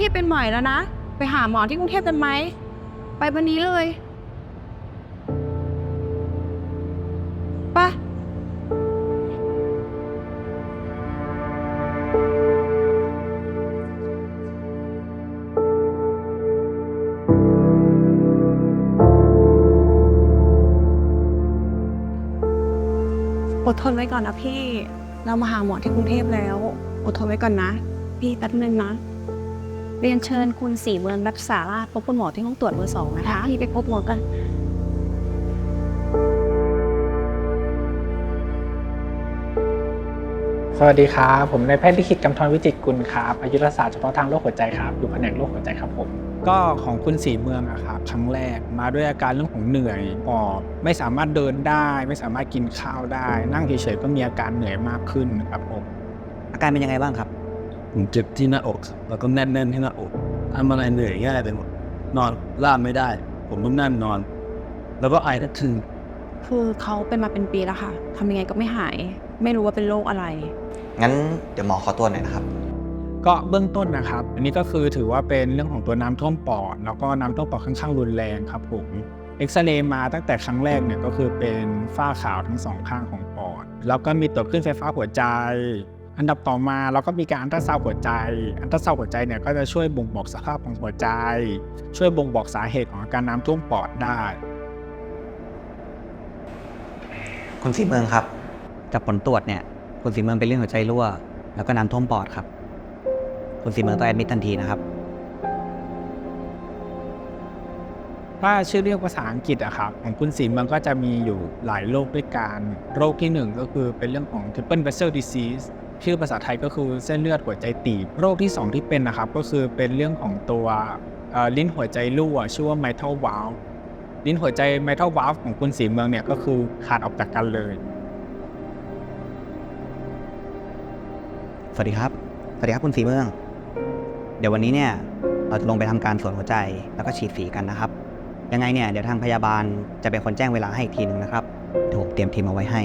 พี่เป็นหม่แล้วนะ ไปหาหมอที่กรุงเทพกันไหม ไปวันนี้เลยไปะอดทนไว้ก่อนนะพี่ เรามาหาหมอที่กรุงเทพแล้ว อดทนไว้ก่อนนะ พี่แป๊บนึงนะ เรียนเชิญคุณสีเมืองรักษาราชพบคุณหมอที่ห้องตรวจเบอร์สองนะคะพี่ไปพบหมอกัน สวัสดีครับ ผมนายแพทย์ลิขิตกำธรวิจิตรกุลครับอายุรศาสตร์เฉพาะทางโรคหัวใจครับ อยู่แผนกโรคหัวใจครับผม ก็ของคุณสีเมืองอะครับครั้งแรกมาด้วยอาการเรื่องของเหนื่อยหอบไม่สามารถเดินได้ ไม่สามารถกินข้าวได้ นั่งเฉยๆก็มีอาการเหนื่อยมากขึ้นครับผมอาการเป็นยังไงบ้างครับ ผมเจ็บที่หน้าอกครับแล้วก็แน่นๆที่หน้าอกทำอะไรเหนื่อยง่ายไปหมดนอนลาบไม่ได้ ผมต้องนั่งนอน แล้วก็ไอทั้งคืนคือเขาเป็นมาเป็นปีแล้วค่ะทำยังไงก็ไม่หาย ไม่รู้ว่าเป็นโรคอะไร งั้นเดี๋ยวหมอขอตัวหน่อยนะครับ ก็เบื้องต้นนะครับ อันนี้ก็คือถือว่าเป็นเรื่องของตัวน้ำท่วมปอด แล้วก็น้ำท่วมปอดค่อนข้างรุนแรงครับผมเอ็กซเรย์มาตั้งแต่ครั้งแรกเนี่ยก็คือเป็นฝ้าขาวทั้งสองข้างของปอด แล้วก็มีตัวขึ้นไฟฟ้าหัวใจ อันดับต่อมาเราก็มีการอันตราซาวด์หัวใจ อันตราซาวด์หัวใจเนี่ยก็จะช่วยบ่งบอกสภาพของหัวใจ ช่วยบ่งบอกสาเหตุของอาการน้ำท่วมปอดได้ คุณสีเมืองครับ จากผลตรวจเนี่ยคุณสีเมืองเป็นเรื่องหัวใจรั่ว แล้วก็น้ำท่วมปอดครับ คุณสีเมืองต้องแอดมิดทันทีนะครับ ถ้าชื่อเรียกภาษาอังกฤษอะครับของคุณสีเมืองก็จะมีอยู่หลายโรคด้วยกัน โรคที่หนึ่งก็คือเป็นเรื่องของ triple vessel disease ชื่อภาษาไทยก็คือเส้นเลือดหัวใจตีบ โรคที่ 2 ที่เป็นนะครับ ก็คือเป็นเรื่องของตัวลิ้นหัวใจรั่วชื่อว่า mitral valve ลิ้นหัวใจ mitral valve ของคุณสีเมืองเนี่ยก็คือขาดออกจากกันเลย สวัสดีครับ สวัสดีครับคุณสีเมือง เดี๋ยววันนี้เนี่ยเราจะลงไปทำการสวนหัวใจแล้วก็ฉีดสีกันนะครับ ยังไงเนี่ยเดี๋ยวทางพยาบาลจะเป็นคนแจ้งเวลาให้อีกทีหนึ่งนะครับเดี๋ยวผมเตรียมทีมเอาไว้ให้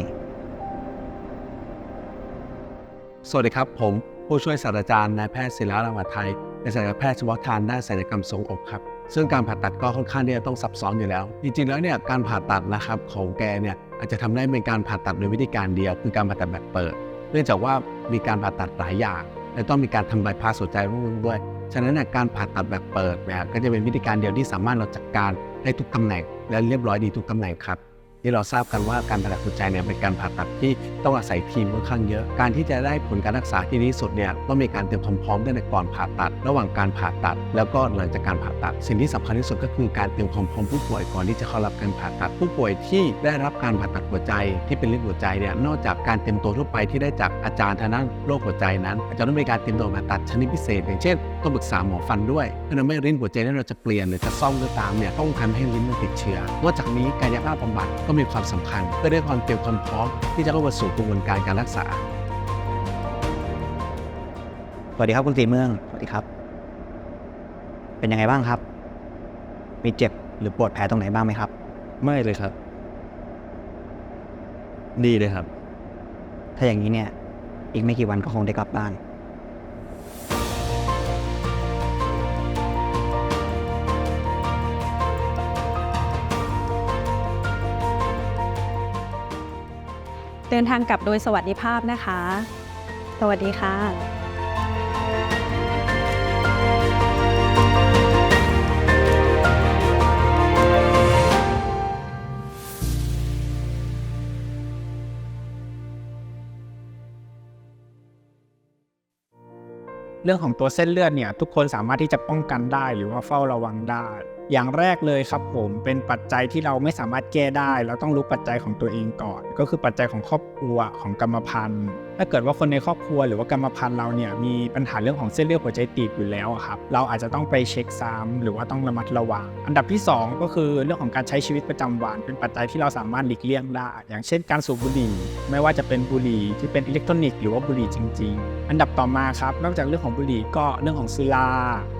สวัสดีครับ ผมผู้ช่วยศาสตราจารย์นายแพทย์ศิลาราวัฒไทยเป็นศัลยแพทย์เฉพาะทางด้านศัลยกรรมทรงอกครับ ซึ่งการผ่าตัดก็ค่อนข้างที่จะต้องซับซ้อนอยู่แล้ว จริงๆแล้วเนี่ยการผ่าตัดนะครับของแกเนี่ยอาจจะทำได้เป็นการผ่าตัดโดยวิธีการเดียว คือการผ่าตัดแบบเปิด เนื่องจากว่ามีการผ่าตัดหลายอย่างและต้องมีการทำบายพาสหัวใจร่วมด้วย ฉะนั้นการผ่าตัดแบบเปิดเนี่ยก็จะเป็นวิธีการเดียวที่สามารถเราจัดการได้ทุกตำแหน่งและเรียบร้อยดีทุกตำแหน่งครับ ที่เราทราบกันว่าการผ่าตัดหัวใจเนี่ยเป็นการผ่าตัดที่ต้องอาศัยทีมค่อนข้างเยอะ การที่จะได้ผลการรักษาที่ดีที่สุดเนี่ยต้องมีการเตรียมความพร้อมตั้งแต่ก่อนผ่าตัด ระหว่างการผ่าตัด แล้วก็หลังจากการผ่าตัด สิ่งที่สำคัญที่สุดก็คือการเตรียมความพร้อมผู้ป่วยก่อนที่จะเข้ารับการผ่าตัด ผู้ป่วยที่ได้รับการผ่าตัดหัวใจที่เป็นเรื่องหัวใจเนี่ยนอกจากการเตรียมตัวทั่วไปที่ได้จากอาจารย์ทางด้านโรคหัวใจนั้นอาจจะต้องมีการเตรียมตัวผ่าตัดชนิดพิเศษ อย่างเช่นต้องปรึกษาหมอฟันด้วยเพื่อทำให้ลิ้นหัวใจที่เราจะเปลี่ยนหรือจะซ่อมก็ตามเนี่ยต้องทำให้ลิ้นมันติดเชื้อนอกจากนี้กายภาพบำบัดก็มีความสำคัญ เพื่อได้ความเตรียมความพร้อมที่จะเข้ามาสู่กระบวนการการรักษา สวัสดีครับคุณสีเมือง สวัสดีครับ เป็นยังไงบ้างครับ มีเจ็บหรือปวดแผลตรงไหนบ้างไหมครับ ไม่เลยครับ ดีเลยครับ ถ้าอย่างนี้เนี่ย อีกไม่กี่วันก็คงได้กลับบ้าน เดินทางกลับโดยสวัสดิภาพนะคะ สวัสดีค่ะเรื่องของตัวเส้นเลือดเนี่ยทุกคนสามารถที่จะป้องกันได้หรือว่าเฝ้าระวังได้ อย่างแรกเลยครับผมเป็นปัจจัยที่เราไม่สามารถแก้ได้ เราต้องรู้ปัจจัยของตัวเองก่อน ก็คือปัจจัยของครอบครัวของกรรมพันธุ์ ถ้าเกิดว่าคนในครอบครัวหรือว่ากรรมพันธุ์เราเนี่ยมีปัญหาเรื่องของเส้นเลือดหัวใจตีบอยู่แล้วครับเราอาจจะต้องไปเช็คซ้ำหรือว่าต้องระมัดระวัง อันดับที่สองก็คือเรื่องของการใช้ชีวิตประจำวัน เป็นปัจจัยที่เราสามารถหลีกเลี่ยงได้ อย่างเช่นการสูบบุหรี่ ไม่ว่าจะเป็นบุหรี่ที่เป็นอิเล็กทรอนิกส์หรือว่าบุหรี่จริง ๆ อันดับต่อมาครับนอกจากเรื่องของบุหรี่ก็เรื่องของสุรา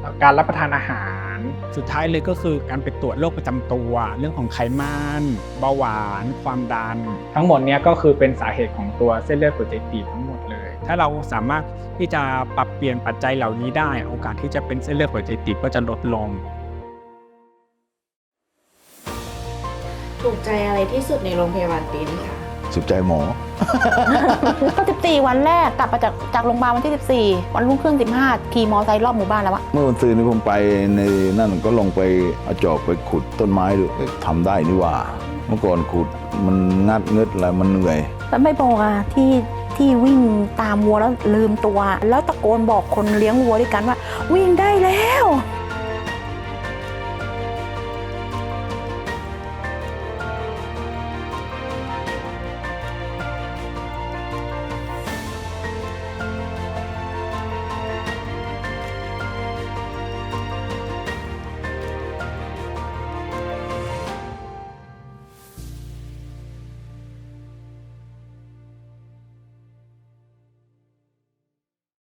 แล้วการรับประทานอาหาร สุดท้ายเลยก็คือการไปตรวจโรคประจำตัว เรื่องของไขมันเบาหวาน ความดัน ทั้งหมดเนี้ยก็คือเป็นสาเหตุของตัวเส้นเลือดหัวใจตีบ ถ้าเราสามารถที่จะปรับเปลี่ยนปัจจัยเหล่านี้ได้ โอกาสที่จะเป็นเส้นเลือดหัวใจตีบก็จะลดลง ถูกใจอะไรที่สุดในโรงพยาบาลปริ้นค่ะสุดใจหมอ ก็14 วันแรกกลับมาจากจากโรงพยาบาลวันที่ 14 วันรุ่งขึ้น 15 ขี่มอไซค์รอบหมู่บ้านแล้วอะเมื่อวันซืนนี้ผมไปในนั่นก็ลงไปเอาจอบไปขุดต้นไม้ดูเอ๊ะทำได้นี่หว่า เมื่อก่อนขุดมันงัดเงึดอะไรมันเหนื่อยแล้วไม่บอกอะที่ ที่วิ่งตามวัวแล้วลืมตัว แล้วตะโกนบอกคนเลี้ยงวัวด้วยกันว่า วิ่งได้แล้ว